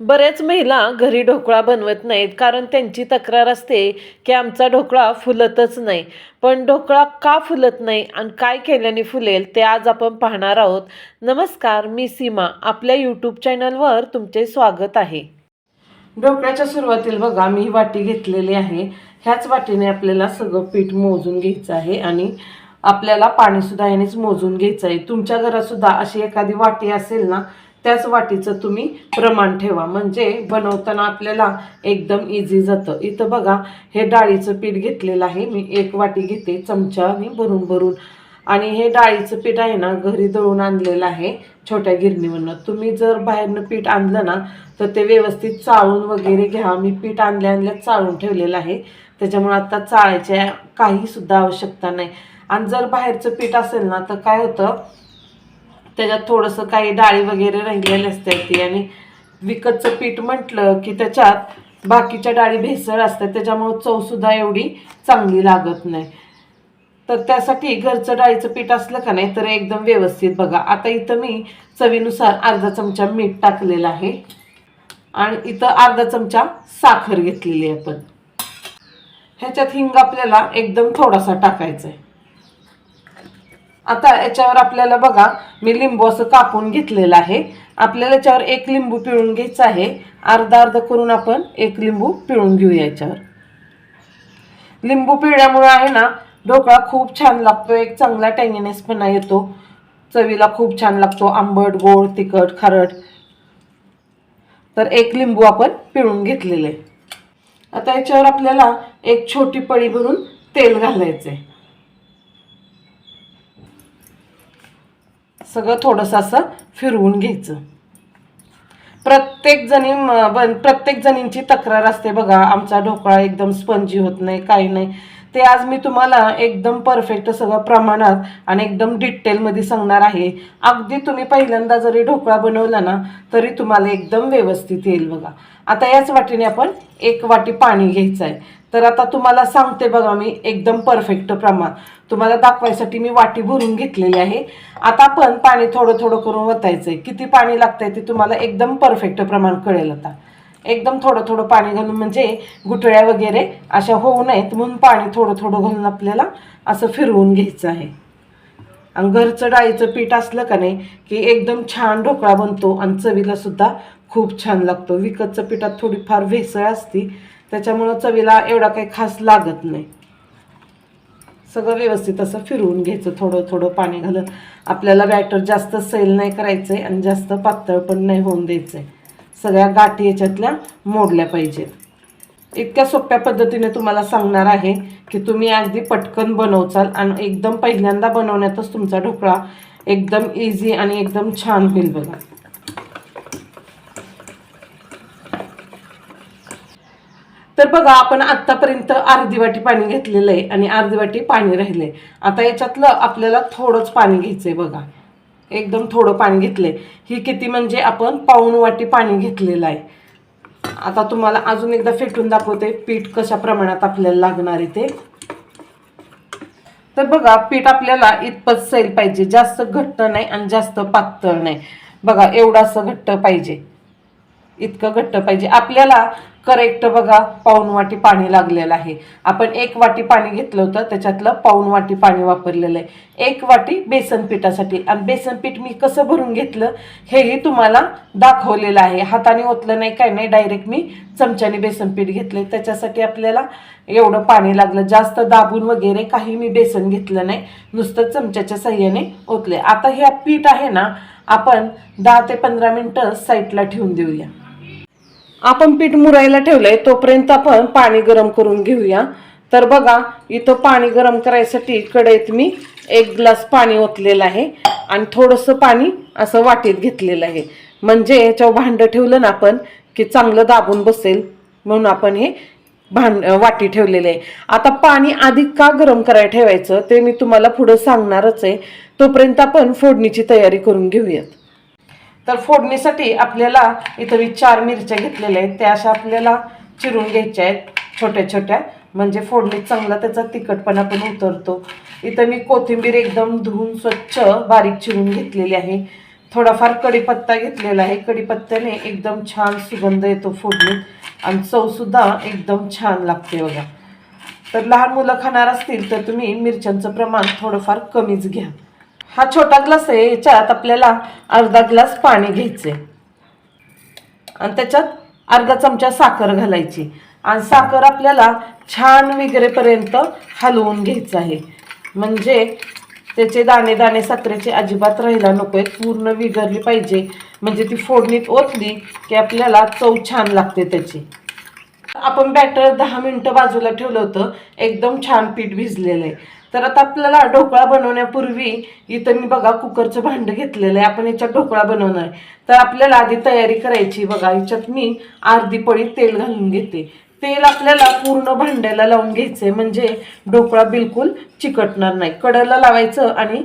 बऱ्याच महिला घरी ढोकळा बनवत नाहीत कारण त्यांची तक्रार असते की आमचा ढोकळा फुलतच नाही. पण ढोकळा का फुलत नाही आणि काय केल्याने फुलेल ते आज आपण पाहणार आहोत. नमस्कार मी सीमा. आपल्या यूट्यूब चॅनलवर तुमचे स्वागत आहे. ढोकळ्याच्या सुरुवातीला बघा मी ही वाटी घेतलेली आहे. ह्याच वाटीने आपल्याला सगळं पीठ मोजून घ्यायचं आहे आणि आपल्याला पाणीसुद्धा यानेच मोजून घ्यायचं आहे. तुमच्या घरातसुद्धा अशी एखादी वाटी असेल ना त्याच वाटीचं तुम्ही प्रमाण ठेवा. म्हणजे बनवताना आपल्याला एकदम इझी जातं. इथं बघा हे डाळीचं पीठ घेतलेलं आहे. मी एक वाटी घेते चमच्याने भरून भरून. आणि हे डाळीचं पीठ आहे ना घरी दळून आणलेलं आहे छोट्या गिरणीवरनं. तुम्ही जर बाहेरनं पीठ आणलं ना तर ते व्यवस्थित चाळून वगैरे घ्या. मी पीठ आणल्या आणल्या चाळून ठेवलेलं आहे. त्याच्यामुळे आता चाळायच्या काहीसुद्धा आवश्यकता नाही. आणि जर बाहेरचं पीठ असेल ना तर काय होतं त्याच्यात थोडंसं काही डाळी वगैरे राहिलेली असते ती आणि विकतचं पीठ म्हटलं की त्याच्यात बाकीच्या डाळी भेसळ असतात त्याच्यामुळं चवसुद्धा एवढी चांगली लागत नाही. तर त्यासाठी घरचं डाळीचं पीठ असलं का नाही तर एकदम व्यवस्थित बघा. आता इथं मी चवीनुसार अर्धा चमचा मीठ टाकलेलं आहे आणि इथं अर्धा चमचा साखर घेतलेली आहे आपण. ह्याच्यात हिंग आपल्याला एकदम थोडासा टाकायचा आहे आता याच्यावर आपल्याला बघा मी लिंबू असं कापून घेतलेलं आहे. आपल्याला याच्यावर एक लिंबू पिळून घ्यायचा आहे. अर्धा अर्धा करून आपण एक लिंबू पिळून घेऊया याच्यावर. लिंबू पिळल्यामुळे आहे ना ढोकळा खूप छान लागतो. एक चांगला टँगिनेसपणा येतो. चवीला खूप छान लागतो. आंबट गोड तिखट खारट. तर एक लिंबू आपण पिळून घेतलेले आहे. आता याच्यावर आपल्याला एक छोटी पळी भरून तेल घालायचं आहे सगळं थोडंसं असं फिरवून घ्यायचं. प्रत्येक जणी बन प्रत्येक जणींची तक्रार असते बघा आमचा ढोकळा एकदम स्पंजी होत नाही काही नाही. ते आज मी तुम्हाला एकदम परफेक्ट सगळं प्रमाणात आणि एकदम डिटेलमध्ये सांगणार आहे. अगदी तुम्ही पहिल्यांदा जरी ढोकळा बनवला ना तरी तुम्हाला एकदम व्यवस्थित येईल बघा. आता याच वाटीने आपण एक वाटी पाणी घ्यायचं आहे तर आता तुम्हाला सांगते बघा मी एकदम परफेक्ट प्रमाण. तुम्हाला दाखवायसाठी मी वाटी भरून घेतलेली आहे. आता आपण पाणी थोडं थोडं करून वतायचं आहे किती पाणी लागतंय ते तुम्हाला एकदम परफेक्ट प्रमाण कळेल आता. एकदम थोडं थोडं पाणी घालून म्हणजे गुठळ्या वगैरे अशा होऊ नयेत म्हणून पाणी थोडं थोडं घालून आपल्याला असं फिरवून घ्यायचं आहे. आणि घरचं डाळीचं पीठ असलं का नाही की एकदम छान ढोकळा बनतो आणि चवीला सुद्धा खूप छान लागतो. विकतचं पिठात थोडीफार भेसळ असती त्याच्यामुळं चवीला एवढा काही खास लागत नाही. सगळं व्यवस्थित असं फिरवून घ्यायचं थोडं थोडं पाणी घालून. आपल्याला बॅटर जास्त सैल नाही करायचं आहे आणि जास्त पातळ पण नाही होऊन द्यायचं आहे सगळ्या गाठी याच्यातल्या मोडल्या पाहिजेत. इतक्या सोप्या पद्धतीने तुम्हाला सांगणार आहे की तुम्ही अगदी पटकन बनवचाल आणि एकदम पहिल्यांदा बनवण्यातच तुमचा ढोकळा एकदम इझी आणि एकदम छान होईल बघा. तर बघा आपण आत्तापर्यंत अर्धी वाटी पाणी घेतलेलं आहे आणि अर्धी वाटी पाणी राहिले आता याच्यातलं आपल्याला थोडंच पाणी घ्यायचंय बघा. एकदम थोडं पाणी घेतलंय. ही किती म्हणजे आपण पाऊण वाटी पाणी घेतलेलं आहे. आता तुम्हाला अजून एकदा फेटून दाखवते पीठ कशा प्रमाणात आपल्याला लागणार आहे ते. तर बघा पीठ आपल्याला इतपत सैल पाहिजे. जास्त घट्ट नाही आणि जास्त पातळ नाही. बघा एवढं असं घट्ट पाहिजे. इतकं घट्ट पाहिजे. आपल्याला करेक्ट बघा पाऊन वाटी पाणी लागलेलं आहे. आपण एक वाटी पाणी घेतलं होतं त्याच्यातलं पाऊन वाटी पाणी वापरलेलं आहे. एक वाटी बेसन पिठासाठी. आणि बेसन पीठ मी कसं भरून घेतलं हेही तुम्हाला दाखवलेलं आहे. हाताने ओतलं नाही काय नाही. डायरेक्ट मी चमच्याने बेसन पीठ घेतले त्याच्यासाठी आपल्याला एवढं पाणी लागलं. जास्त दाबून वगैरे काही मी बेसन घेतलं नाही. नुसतं चमच्याच्या साह्याने ओतले आता हे पीठ आहे ना आपण दहा ते पंधरा मिनटं साईडला ठेवून देऊया. आपण पीठ मुरायला ठेवलंय तोपर्यंत आपण पाणी गरम करून घेऊया. तर बघा इथं पाणी गरम करायसाठी कढईत मी एक ग्लास पाणी ओतलेलं आहे आणि थोडंसं पाणी असं वाटीत घेतलेलं आहे. म्हणजे याच्यावर भांडं ठेवलं ना आपण की चांगलं दाबून बसेल म्हणून आपण हे भांड वाटी ठेवलेलं आहे. आता पाणी आधी का गरम करायला ठेवायचं ते मी तुम्हाला पुढं सांगणारच आहे. तोपर्यंत आपण फोडणीची तयारी करून घेऊयात. तर फोडणीसाठी आपल्याला इथं मी चार मिरच्या घेतलेल्या आहेत. त्या अशा आपल्याला चिरून घ्यायच्या आहेत छोट्या छोट्या. म्हणजे फोडणीत चांगला त्याचा तिखटपणा पण उतरतो. इथं मी कोथिंबीर एकदम धुवून स्वच्छ बारीक चिरून घेतलेली आहे. थोडाफार कढीपत्ता घेतलेला आहे. कढीपत्त्याने एकदम छान सुगंध येतो फोडणीत. आणि चवसुद्धा एकदम छान लागते बघा. तर लहान मुलं खाणार असतील तर तुम्ही मिरच्यांचं प्रमाण थोडंफार कमीच घ्या. हा छोटा ग्लास आहे याच्यात आपल्याला अर्धा ग्लास पाणी घ्यायचे आणि त्याच्यात अर्धा चमचा साखर घालायची. आणि साखर आपल्याला छान विगरेपर्यंत हलवून घ्यायचं आहे. म्हणजे त्याचे दाणे दाणे साखरेचे अजिबात राहायला नको आहेत. पूर्ण विगरली पाहिजे. म्हणजे ती फोडणीत ओतली की आपल्याला चव छान लागते त्याची. आपण बॅटर दहा मिनटं बाजूला ठेवलं होतं. एकदम छान पीठ भिजलेलं आहे. तर आता आपल्याला ढोकळा बनवण्यापूर्वी इथं मी बघा कुकरचं भांडं घेतलेलं आहे. आपण याच्यात ढोकळा बनवणार आहे. तर आपल्याला आधी तयारी करायची बघा. याच्यात मी अर्धी पळी तेल घालून घेते. तेल आपल्याला पूर्ण भांड्याला लावून घ्यायचंय. म्हणजे ढोकळा बिलकुल चिकटणार नाही. कडेला लावायचं आणि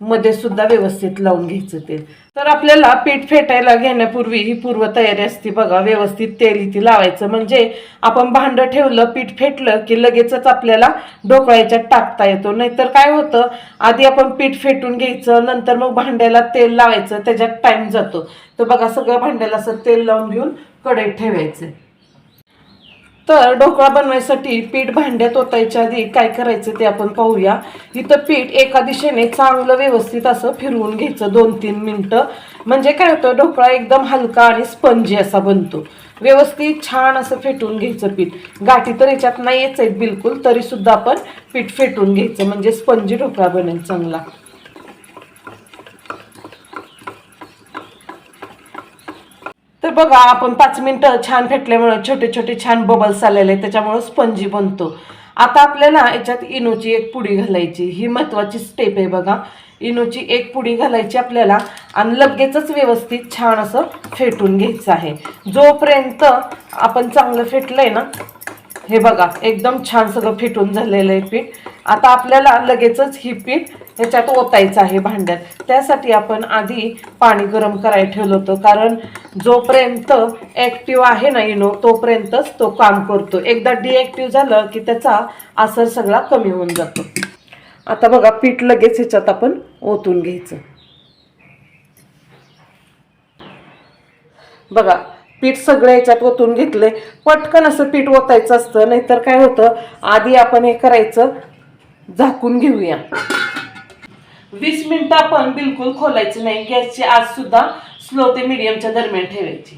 मध्ये सुद्धा व्यवस्थित लावून घ्यायचं तेल. तर आपल्याला पीठ फेटायला घेण्यापूर्वी ही पूर्व तयारी असते बघा व्यवस्थित तेल इथे लावायचं. म्हणजे आपण भांडं ठेवलं पीठ फेटलं की लगेचच आपल्याला ढोकळा याच्यात टाकता येतो. नाहीतर काय होतं आधी आपण पीठ फेटून घ्यायचं नंतर मग भांड्याला तेल लावायचं त्याच्यात टाइम जातो. तर बघा सगळं भांड्याला असं तेल लावून घेऊन कढईत ठेवायचं. तर ढोकळा बनवायसाठी पीठ भांड्यात ओतायच्या आधी काय करायचं ते आपण पाहूया. इथं पीठ एका दिशेने चांगलं व्यवस्थित असं फिरवून घ्यायचं दोन तीन मिनटं. म्हणजे काय होतं ढोकळा एकदम हलका आणि स्पंजी असा बनतो. व्यवस्थित छान असं फेटून घ्यायचं पीठ. गाठी तर याच्यात नाही आहेत बिलकुल तरीसुद्धा आपण पीठ फेटून घ्यायचं. म्हणजे स्पंजी ढोकळा बनेल चांगला. तर बघा आपण पाच मिनिटं छान फेटल्यामुळं छोटे छोटे छान बबल्स आलेले आहेत, त्याच्यामुळं स्पंजी बनतो. आता आपल्याला याच्यात इनोची एक पुडी घालायची. ही महत्त्वाची स्टेप आहे बघा. इनोची एक पुडी घालायची आपल्याला आणि लगेचच व्यवस्थित छान असं फेटून घ्यायचं आहे. जोपर्यंत आपण चांगलं फेटलंय ना हे बघा एकदम छान सगळं फेटून झालेलं आहे पीठ. आता आपल्याला लगेचच ही पीठ ह्याच्यात ओतायचं आहे भांड्यात त्यासाठी आपण आधी पाणी गरम करायला ठेवलं होतं. कारण जोपर्यंत ॲक्टिव्ह आहे ना इनो तोपर्यंतच तो काम करतो. एकदा डिॲक्टिव्ह झालं की त्याचा असर सगळा कमी होऊन जातो. आता बघा पीठ लगेच ह्याच्यात आपण ओतून घ्यायचं. बघा पीठ सगळं याच्यात ओतून घेतले पटकन असं पीठ ओतायचं असतं नाहीतर काय होतं? आधी आपण हे करायचं झाकून घेऊया. वीस मिनिटं आपण बिलकुल खोलायची नाही. गॅसची आज सुद्धा स्लो ते मिडियमच्या दरम्यान ठेवायची.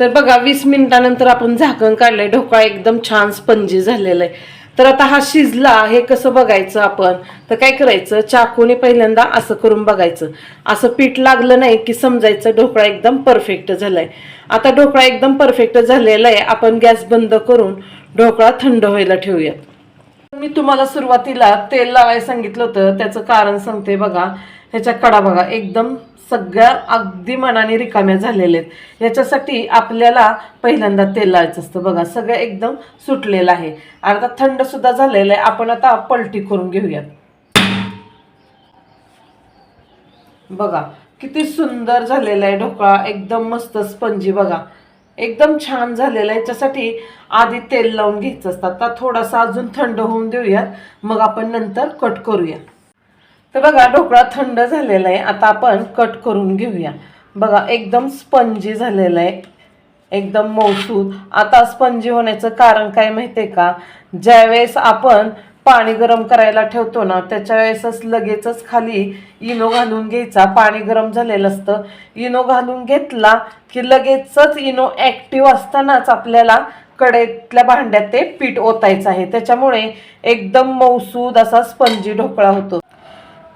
तर बघा वीस मिनिटानंतर आपण झाकण काढलंय. ढोकळा एकदम छान स्पंजी झालेला आहे तर आता हा शिजला हे कसं बघायचं आपण? तर काय करायचं? चाकूने पहिल्यांदा असं करून बघायचं. असं पीठ लागलं नाही की समजायचं ढोकळा एकदम परफेक्ट झालाय. आता ढोकळा एकदम परफेक्ट झालेला आहे. आपण गॅस बंद करून ढोकळा थंड व्हायला ठेवूयात. मी तुम्हाला सुरुवातीला तेल लावायला सांगितलं होतं. त्याचं कारण सांगते बघा. ह्याच्या कडा बघा. एकदम सगळ्या अगदी मनाने रिकाम्या झालेल्या आहेत. याच्यासाठी आपल्याला पहिल्यांदा तेल लावायचं असतं बघा. सगळं एकदम सुटलेलं आहे. आणि आता थंड सुद्धा झालेलं आहे. आपण आता पलटी करून घेऊयात. बघा. किती सुंदर झालेला आहे ढोकळा. एकदम मस्त स्पंजी बघा. एकदम छान झालेला आहे. याच्यासाठी आधी तेल लावून घ्यायचं असतं. आता थोडासा अजून थंड होऊन देऊयात. मग आपण नंतर कट करूया. तर बघा ढोकळा थंड झालेला आहे. आता आपण कट करून घेऊया. बघा एकदम स्पंजी झालेला आहे. एकदम मौसूद. आता स्पंजी होण्याचं कारण काय माहिती आहे का? ज्यावेळेस आपण पाणी गरम करायला ठेवतो ना त्याच्या वेळेसच लगेचच खाली इनो घालून घ्यायचा. पाणी गरम झालेलं असतं. इनो घालून घेतला की लगेचच इनो ॲक्टिव्ह असतानाच आपल्याला कडेतल्या भांड्यात ते पीठ ओतायचं आहे. त्याच्यामुळे एकदम मौसूद असा स्पंजी ढोकळा होतो.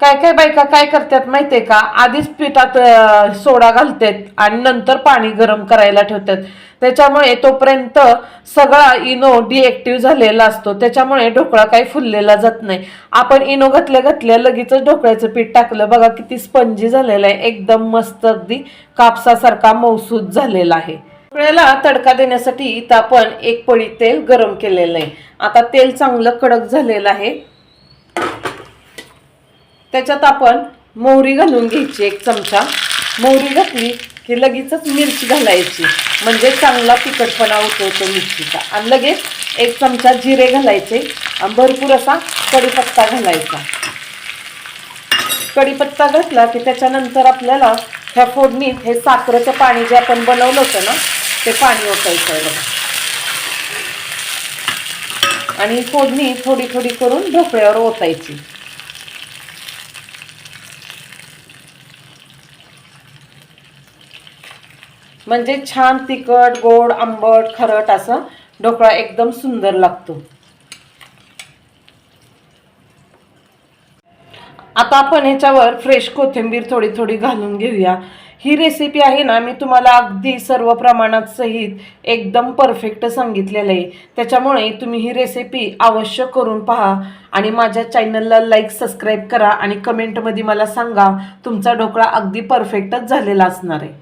काय काय बायका काय करतात माहितीये का? आधीच पिठात सोडा घालतात आणि नंतर पाणी गरम करायला ठेवतात. त्याच्यामुळे तोपर्यंत सगळा इनो डिएक्टिव्ह झालेला असतो. त्याच्यामुळे ढोकळा काही फुललेला जात नाही. आपण इनो घातल्या घातल्या लगेचच ढोकळ्याचं पीठ टाकलं. बघा किती स्पंजी झालेलं आहे. एकदम मस्त अगदी कापसासारखा मौसूद झालेला आहे. ढोकळ्याला तडका देण्यासाठी इथं आपण एक पळी तेल गरम केलेलं आहे. आता तेल चांगलं कडक झालेलं आहे. त्याच्यात आपण मोहरी घालून घ्यायची एक चमचा. मोहरी घातली की लगेचच मिरची घालायची. म्हणजे चांगला तिखटपणा तो मिरचीचा. आणि लगेच एक चमचा जिरे घालायचे. आणि भरपूर असा कढीपत्ता घालायचा. कढीपत्ता घातला की त्याच्यानंतर आपल्याला ह्या फोडणीत हे साखरेचं पाणी जे आपण बनवलं होतं ना ते पाणी ओतायचं आहे बघा. आणि फोडणी थोडी थोडी करून ढोकळ्यावर ओतायची. म्हणजे छान तिखट गोड आंबट खरट असं ढोकळा एकदम सुंदर लागतो. आता आपण ह्याच्यावर फ्रेश कोथिंबीर थोडी थोडी घालून घेऊया. ही रेसिपी आहे ना मी तुम्हाला अगदी सर्व प्रमाणात सहित एकदम परफेक्ट सांगितलेलं आहे. त्याच्यामुळे तुम्ही ही रेसिपी अवश्य करून पहा आणि माझ्या चॅनलला लाईक सबस्क्राईब करा आणि कमेंटमध्ये मला सांगा तुमचा ढोकळा अगदी परफेक्टच झालेला असणार आहे.